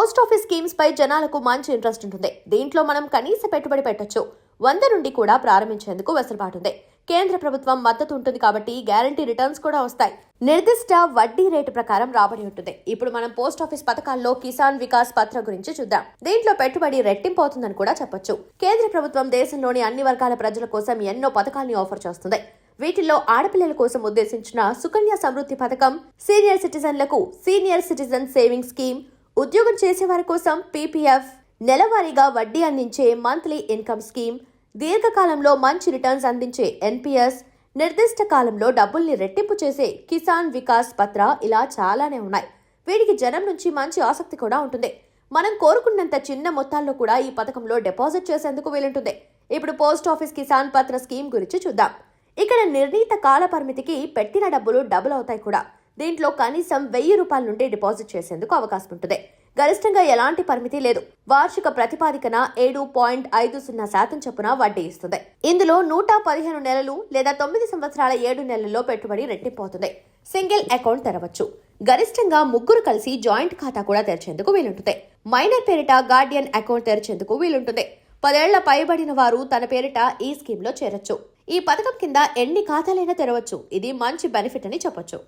Post office schemes పై జనాలకు మంచి interest ఉంటుంది. దీంట్లో మనం కనీస పెట్టుబడి పెట్టొచ్చు. వంద నుండి కూడా ప్రారంభించేందుకు వెసులుబాటు ఉంది కేంద్ర ప్రభుత్వం మద్దతు ఉంటుంది కాబట్టి గ్యారంటీ రిటర్న్స్ కూడా వస్తాయి. నిర్దిష్ట వడ్డీ రేటు ప్రకారం రాబడి ఉంటుంది. ఇప్పుడు మనం పోస్ట్ ఆఫీస్ పథకాల్లో కిసాన్ వికాస్ పత్ర గురించి చూద్దాం. దీంట్లో పెట్టుబడి రెట్టింపు అవుతుందని కూడా చెప్పొచ్చు. కేంద్ర ప్రభుత్వం దేశంలోని అన్ని వర్గాల ప్రజల కోసం ఎన్నో పథకాల్ని ఆఫర్ చేస్తుంది. వీటిల్లో ఆడపిల్లల కోసం ఉద్దేశించిన సుకన్య సమృద్ధి పథకం సీనియర్ సిటిజన్లకు సీనియర్ సిటిజన్ సేవింగ్ స్కీమ్ ఉద్యోగం చేసేవారి కోసం పీపీఎఫ్ నెలవారీగా వడ్డీ అందించే మంత్లీ ఇన్కమ్ స్కీమ్ దీర్ఘకాలంలో మంచి రిటర్న్స్ అందించే ఎన్పిఎస్ నిర్దిష్ట కాలంలో డబ్బుల్ని రెట్టింపు చేసే కిసాన్ వికాస్ పత్ర ఇలా చాలానే ఉన్నాయి. వీటికి జనం నుంచి మంచి ఆసక్తి కూడా ఉంటుంది. మనం కోరుకున్నంత చిన్న మొత్తాల్లో కూడా ఈ పథకంలో డిపాజిట్ చేసేందుకు వీలుంటుంది. ఇప్పుడు పోస్ట్ ఆఫీస్ కిసాన్ పత్ర స్కీమ్ గురించి చూద్దాం. ఇక్కడ నిర్ణీత కాల పరిమితికి పెట్టిన డబ్బులు డబుల్ అవుతాయి కూడా. దీంట్లో కనీసం వెయ్యి రూపాయల నుండి డిపాజిట్ చేసేందుకు అవకాశం ఉంటుంది. గరిష్టంగా ఎలాంటి పరిమితి లేదు. వార్షిక ప్రతిపాదికన ఏడు పాయింట్ ఐదు సున్నా శాతం చొప్పున వడ్డీ ఇస్తుంది. ఇందులో నూట పదిహేను నెలలు లేదా తొమ్మిది సంవత్సరాల ఏడు నెలల్లో పెట్టుబడి రెట్టింపోతుంది సింగిల్ అకౌంట్ తెరవచ్చు. గరిష్టంగా ముగ్గురు కలిసి జాయింట్ ఖాతా కూడా తెరిచేందుకు వీలుంటుంది. మైనర్ పేరిట గార్డియన్ అకౌంట్ తెరిచేందుకు వీలుంటుంది. పదేళ్ళ పైబడిన వారు తన పేరిట ఈ స్కీమ్లో చేరొచ్చు. ఈ పథకం కింద ఎన్ని ఖాతాలైనా తెరవచ్చు. ఇది మంచి బెనిఫిట్ అని చెప్పొచ్చు.